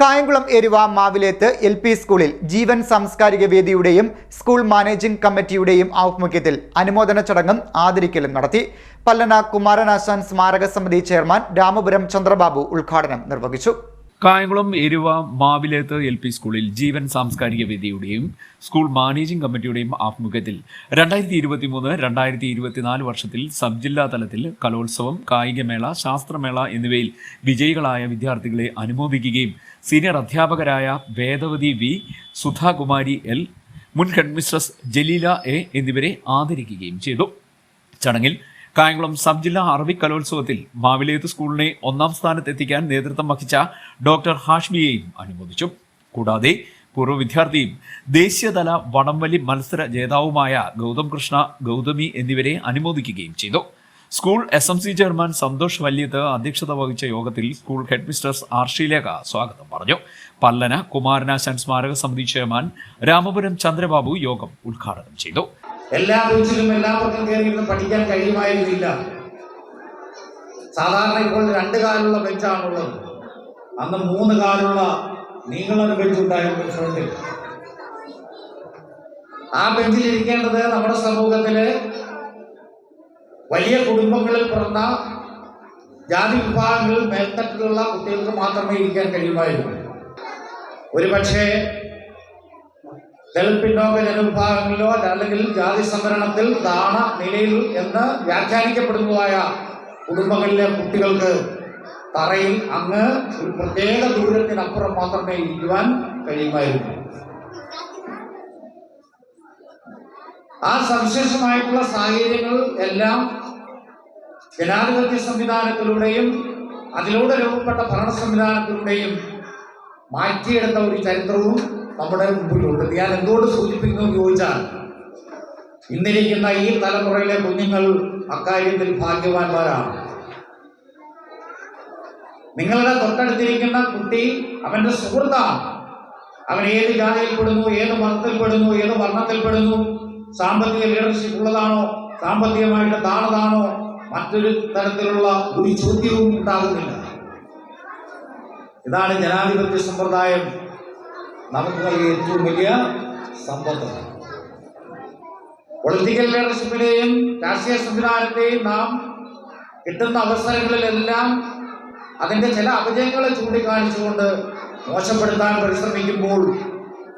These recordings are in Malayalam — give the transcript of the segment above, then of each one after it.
കായംകുളം എരുവ മാവിലേത്ത് എൽ പി സ്കൂളിൽ ജീവൻ സാംസ്കാരിക വേദിയുടെയും സ്കൂൾ മാനേജിംഗ് കമ്മിറ്റിയുടെയും ആഭിമുഖ്യത്തിൽ അനുമോദന ചടങ്ങും ആദരിക്കലും നടത്തി. പല്ലന കുമാരനാശാൻ സ്മാരക സമിതി ചെയർമാൻ രാമപുരം ചന്ദ്രബാബു ഉദ്ഘാടനം നിർവഹിച്ചു. കായംകുളം എരുവ മാവിലേത്ത് എൽ പി സ്കൂളിൽ ജീവൻ സാംസ്കാരിക വേദിയുടെയും സ്കൂൾ മാനേജിംഗ് കമ്മിറ്റിയുടെയും ആഭിമുഖ്യത്തിൽ രണ്ടായിരത്തി ഇരുപത്തി മൂന്ന് രണ്ടായിരത്തി ഇരുപത്തിനാല് വർഷത്തിൽ സബ് ജില്ലാ തലത്തിൽ കലോത്സവം കായികമേള ശാസ്ത്രമേള എന്നിവയിൽ വിജയികളായ വിദ്യാർത്ഥികളെ അനുമോദിക്കുകയും സീനിയർ അധ്യാപകരായ വേദവതി വി സുധാകുമാരി എൽ മുൻ ഹെഡ്മിസ്ട്രസ് ജലീല എ എന്നിവരെ ആദരിക്കുകയും ചെയ്തു. ചടങ്ങിൽ കായംകുളം സബ് ജില്ലാ അറബിക് കലോത്സവത്തിൽ മാവിലേത്ത് സ്കൂളിനെ ഒന്നാം സ്ഥാനത്തെത്തിക്കാൻ നേതൃത്വം വഹിച്ച ഡോക്ടർ ഹാഷ്മിയെയും അനുമോദിച്ചു. കൂടാതെ പൂർവ വിദ്യാർത്ഥിയും ദേശീയതല വടംവലി മത്സര ജേതാവുമായ ഗൗതം കൃഷ്ണ ഗൗതമി എന്നിവരെ അനുമോദിക്കുകയും ചെയ്തു. School S M C chairman Santhosh Valyath അധ്യക്ഷത വഹിച്ച യോഗത്തിൽ school headmistress R Sreelekha സ്വാഗതം പറഞ്ഞു. പല്ലന കുമാരനാശാൻ സ്മാരക സമിതി ചെയർമാൻ രാമപുരം ചന്ദ്രബാബു യോഗം ഉദ്ഘാടനം ചെയ്തു. എല്ലാ ബെഞ്ചിലും എല്ലാവർക്കും കയറിയിരുന്ന് പഠിക്കാൻ കഴിയുമായിരുന്നില്ല. സാധാരണ ഇപ്പോൾ രണ്ട് കാലുള്ള ബെഞ്ചാണുള്ളത്. അന്ന് മൂന്ന് കാലുള്ള നീങ്ങളൊരു ബെഞ്ച് ഉണ്ടായിരുന്നു ഫ്രണ്ടിൽ. ആ ബെഞ്ചിൽ ഇരിക്കേണ്ടത് നമ്മുടെ സമൂഹത്തിലെ വലിയ കുടുംബങ്ങളിൽ പിറന്ന ജാതി വിഭാഗങ്ങളിൽ മേൽത്തട്ടിലുള്ള കുട്ടികൾക്ക് മാത്രമേ ഇരിക്കാൻ കഴിയുമായിരുന്നു. ഒരുപക്ഷേ ദളിത് ജനവിഭാഗങ്ങളിലോ അല്ലെങ്കിൽ ജാതി സംവരണത്തിൽ താണ നിലയിൽ എന്ന് വ്യാഖ്യാനിക്കപ്പെടുന്നതായ കുടുംബങ്ങളിലെ കുട്ടികൾക്ക് തറയിൽ അങ്ങ് ഒരു പ്രത്യേക ദൂരത്തിനപ്പുറം മാത്രമേ ഇരിക്കുവാൻ കഴിയുമായിരുന്നു. ആ സവിശേഷമായിട്ടുള്ള സാഹചര്യങ്ങൾ എല്ലാം ജനാധിപത്യ സംവിധാനത്തിലൂടെയും അതിലൂടെ രൂപപ്പെട്ട ഭരണ സംവിധാനത്തിലൂടെയും മാറ്റിയെടുത്ത ഒരു ചരിത്രവും നമ്മുടെ മുമ്പിലുണ്ട്. ഞാൻ എന്തുകൊണ്ട് സൂചിപ്പിക്കുന്നു എന്ന് ചോദിച്ചാൽ ഇന്നിരിക്കുന്ന ഈ തലമുറയിലെ കുഞ്ഞുങ്ങൾ അക്കാര്യത്തിൽ ഭാഗ്യവാന്മാരാണ്. നിങ്ങളുടെ തൊട്ടടുത്തിരിക്കുന്ന കുട്ടി അവന്റെ സുഹൃത്താണ്. അവൻ ഏത് ജാതിയിൽപ്പെടുന്നു ഏത് മതത്തിൽപ്പെടുന്നു ഏത് വർണത്തിൽപ്പെടുന്നു സാമ്പത്തിക ലീഡർഷിപ്പ് ഉള്ളതാണോ സാമ്പത്തികമായിട്ട് താണതാണോ മറ്റൊരു തരത്തിലുള്ള ഒരു ചോദ്യവും ഉണ്ടാകുന്നില്ല. ഇതാണ് ജനാധിപത്യ സമ്പ്രദായം. നമുക്ക് നൽകിയ ഏറ്റവും വലിയ സമ്പത്താണ് പൊളിറ്റിക്കൽ ലീഡർഷിപ്പിനെയും രാഷ്ട്രീയ സംവിധാനത്തെയും നാം കിട്ടുന്ന അവസരങ്ങളിലെല്ലാം അതിന്റെ ചില അപജയങ്ങളെ ചൂണ്ടിക്കാണിച്ചുകൊണ്ട് മോശപ്പെടുത്താൻ പരിശ്രമിക്കുമ്പോൾ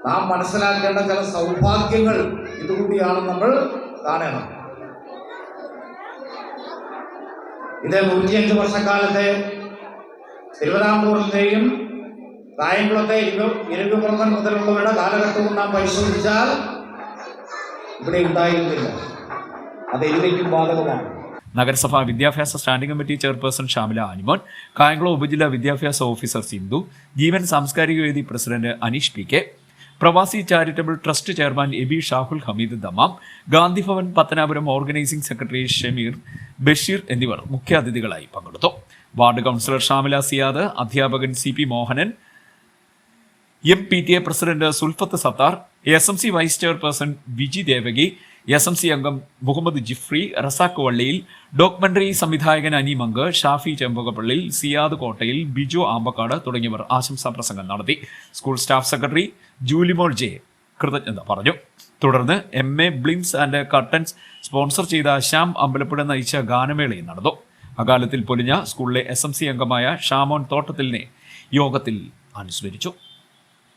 നാം മനസ്സിലാക്കേണ്ട ചില സൗഭാഗ്യങ്ങൾ ഇതുകൂടിയാണ് നമ്മൾ കാണണം ഇത് നൂറ്റിയഞ്ച് വർഷക്കാലത്തെ തിരുവിതാംകൂറിന്റെയും കായംകുളത്തെ ഇരു ഇരവിപുറമൻ മുതലുള്ളവരുടെ കാലഘട്ടവും നാം പരിശോധിച്ചാൽ ഇവിടെ ഉണ്ടായിരുന്നില്ല. അത് ഇതിലേക്കും ബാധകമാണ്. നഗരസഭാ വിദ്യാഭ്യാസ standing committee chairperson Shamila Animon Kayamkulam ഉപജില്ലാ വിദ്യാഭ്യാസ ഓഫീസർ സിന്ധു ജീവൻ സാംസ്കാരിക വേദി പ്രസിഡന്റ് അനീഷ് പി കെ പ്രവാസി charitable trust chairman Eby Shahul Hameed Dammam Gandhibhavan Pathanapuram organising secretary Shameer Basheer എന്നിവർ മുഖ്യാതിഥികളായി പങ്കെടുത്തു. വാർഡ് കൗൺസിലർ ഷാമില സിയാദ് അധ്യാപകൻ C P Mohanan M P T A president Sulfath Sathar S M C vice chairperson Viji Devaki S M C അംഗം മുഹമ്മദ് ജിഫ്രി റസാഖ് വള്ളിയിൽ ഡോക്യുമെന്ററി സംവിധായകൻ അനിമങ്ക് ഷാഫി ചെമ്പകപ്പള്ളി സിയാദ് കോട്ടയിൽ ബിജു ആമ്പക്കാട് തുടങ്ങിയവർ ആശംസാ പ്രസംഗം നടത്തി. School staff secretary Julimol J കൃതജ്ഞത പറഞ്ഞു. തുടർന്ന് M A blinds and curtains sponsor ചെയ്ത ശ്യാം അമ്പലപ്പുഴ നയിച്ച ഗാനമേളയും നടന്നു. അകാലത്തിൽ പൊലിഞ്ഞ സ്കൂളിലെ എസ് എം സി അംഗമായ ഷാമോൻ തോട്ടത്തിലിനെ യോഗത്തിൽ അനുസ്മരിച്ചു.